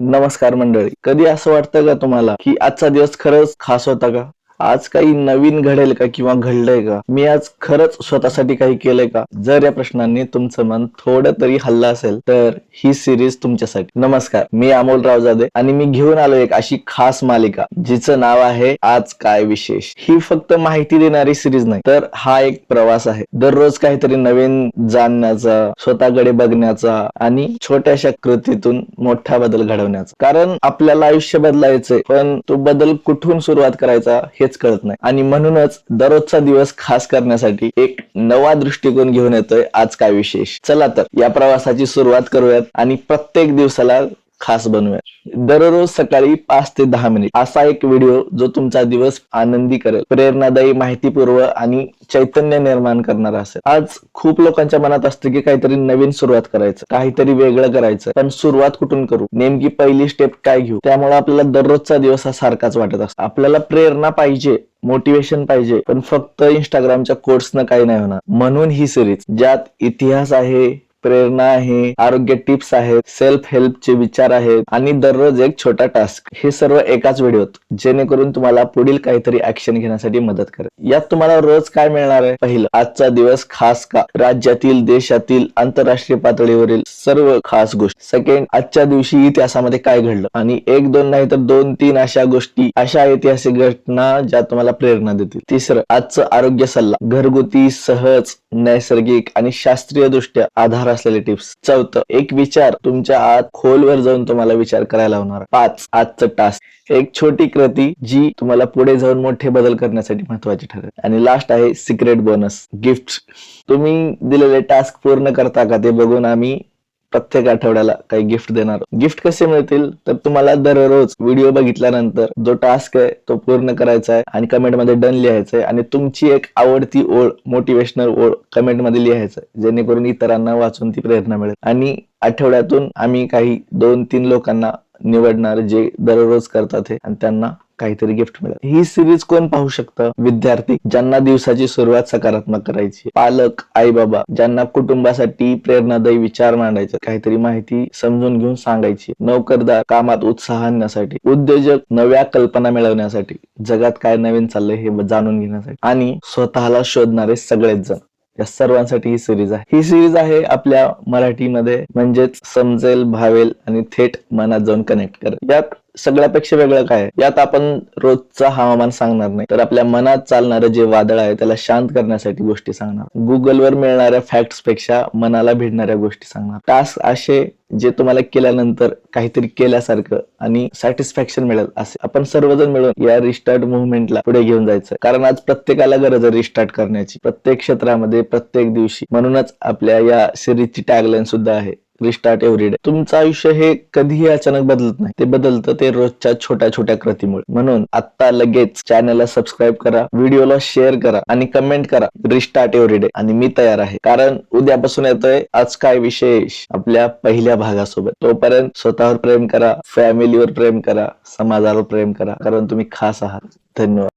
नमस्कार मंडळी. कधी असं वाटतं का तुम्हाला की आजचा दिवस खरंच खास होता का? आज काही नवीन घडेल का किंवा घडलंय का? मी आज खरंच स्वतःसाठी काही केलंय का? जर या प्रश्नांनी तुमचं मन थोडं तरी हल्ला असेल तर ही सिरीज तुमच्यासाठी. नमस्कार मी अमोल रावजादे आणि मी घेऊन आलो एक अशी खास मालिका जिचं नाव आहे आज काय विशेष. ही फक्त माहिती देणारी सिरीज नाही तर हा एक प्रवास आहे. दररोज काहीतरी नवीन जाणण्याचा स्वतःकडे बघण्याचा आणि छोट्याशा कृतीतून मोठा बदल घडवण्याचा. कारण आपल्याला आयुष्य बदलायचंय पण तो बदल कुठून सुरुवात करायचा हे हेच कळत नाही. आणि म्हणूनच दररोजचा दिवस खास करण्यासाठी एक नवा दृष्टिकोन घेऊन येतोय आज काय विशेष. चला तर या प्रवासाची सुरुवात करूयात आणि प्रत्येक दिवसाला खास बनवूया दररोज सकाळी पाच ते दहा मिनिट असा एक व्हिडिओ जो तुमचा दिवस आनंदी करेल प्रेरणादायी माहितीपूर्व आणि चैतन्य निर्माण करणारा असेल. आज खूप लोकांच्या मनात असतं की काहीतरी नवीन सुरुवात करायचं काहीतरी वेगळं करायचं पण सुरुवात कुठून करू? नेमकी पहिली स्टेप काय घेऊ? त्यामुळे आपल्याला दररोजचा दिवस हा सारखाच वाटत असतो. आपल्याला प्रेरणा पाहिजे मोटिवेशन पाहिजे पण फक्त इंस्टाग्रामच्या कोर्सनं काही नाही होणार. म्हणून ही सिरीज ज्यात इतिहास आहे प्रेरणा आहे आरोग्य टिप्स आहेत सेल्फ हेल्पचे विचार आहेत आणि दररोज एक छोटा टास्क हे सर्व एकाच व्हिडिओत जेणेकरून तुम्हाला पुढील काहीतरी ऍक्शन घेण्यासाठी मदत करेल. यात तुम्हाला रोज काय मिळणार आहे? पहिलं आजचा दिवस खास का? राज्यातील देशातील आंतरराष्ट्रीय पातळीवरील सर्व खास गोष्टी. सेकंड आजच्या दिवशी इतिहासामध्ये काय घडलं? आणि एक दोन नाही तर दोन तीन अशा गोष्टी अशा ऐतिहासिक घटना ज्या तुम्हाला प्रेरणा देतील. तिसरं आजचं आरोग्य सल्ला. घरगुती सहज नैसर्गिक आणि शास्त्रीय दृष्ट्या आधार असलेले टिप्स चौथं एक विचार तुमच्या आत खोलवर जाऊन तुम्हाला विचार करायला होणार. पाच आजचं टास्क एक छोटी कृती जी तुम्हाला पुढे जाऊन मोठे बदल करण्यासाठी महत्वाची ठरेल. आणि लास्ट आहे सिक्रेट बोनस गिफ्ट तुम्ही दिलेले टास्क पूर्ण करता का ते बघून आम्ही प्रत्येक आठवड्याला काही गिफ्ट देणार. गिफ्ट कसे मिळतील? तर तुम्हाला दररोज व्हिडिओ बघितल्यानंतर जो टास्क आहे तो पूर्ण करायचा आहे आणि कमेंटमध्ये डन लिहायचं आहे आणि तुमची एक आवडती ओळ मोटिवेशनल ओळ कमेंटमध्ये लिहायचं आहे जेणेकरून इतरांना वाचून ती प्रेरणा मिळेल. आणि आठवड्यातून आम्ही काही दोन तीन लोकांना निवडणार जे दररोज करतात हे आणि त्यांना काहीतरी गिफ्ट मिळेल. ही सिरीज कोण पाहू शकतं? विद्यार्थी ज्यांना दिवसाची सुरुवात सकारात्मक करायची. पालक आई बाबा ज्यांना कुटुंबासाठी प्रेरणादायी विचार मांडायचे. काहीतरी माहिती समजून घेऊन सांगायची. नोकरदार कामात उत्साह आणण्यासाठी. उद्योजक नव्या कल्पना मिळवण्यासाठी. जगात काय नवीन चाललंय हे जाणून घेण्यासाठी. आणि स्वतःला शोधणारे सगळेच जण. या सर्वांसाठी ही सिरीज आहे. ही सिरीज आहे आपल्या मराठीमध्ये म्हणजेच समजेल भावेल आणि थेट मनात जाऊन कनेक्ट करेल. यात सगळ्यापेक्षा वेगळं काय? यात आपण रोजचा हवामान सांगणार नाही. तर आपल्या मनात चालणारं जे वादळ आहे त्याला शांत करण्यासाठी गोष्टी सांगणार. गुगलवर मिळणाऱ्या फॅक्ट्सपेक्षा मनाला भिडणाऱ्या गोष्टी सांगणार. टास्क असे जे तुम्हाला केल्यानंतर काहीतरी केल्यासारखं आणि सॅटिस्फॅक्शन मिळेल असे. आपण सर्वजण मिळून या रिस्टार्ट मुवमेंटला पुढे घेऊन जायचं. कारण आज प्रत्येकाला गरज आहे रिस्टार्ट करण्याची. प्रत्येक क्षेत्रामध्ये प्रत्येक दिवशी. म्हणूनच आपल्या या सिरीजची टॅगलाईन सुद्धा आहे. रिस्टार्ट एव्हरीडे तुमचं आयुष्य हे कधीही अचानक बदलत नाही. ते बदलतं ते रोजच्या छोट्या छोट्या कृतीमुळे. म्हणून आता लगेच चॅनलला सबस्क्राईब करा व्हिडिओला शेअर करा आणि कमेंट करा. रिस्टार्ट एव्हरीडे आणि मी तयार आहे. कारण उद्यापासून येतोय आज काय विशेष? आपल्या पहिल्या भागासोबत. तोपर्यंत स्वतःवर प्रेम करा फॅमिलीवर प्रेम करा समाजावर प्रेम करा. कारण तुम्ही खास आहात. धन्यवाद.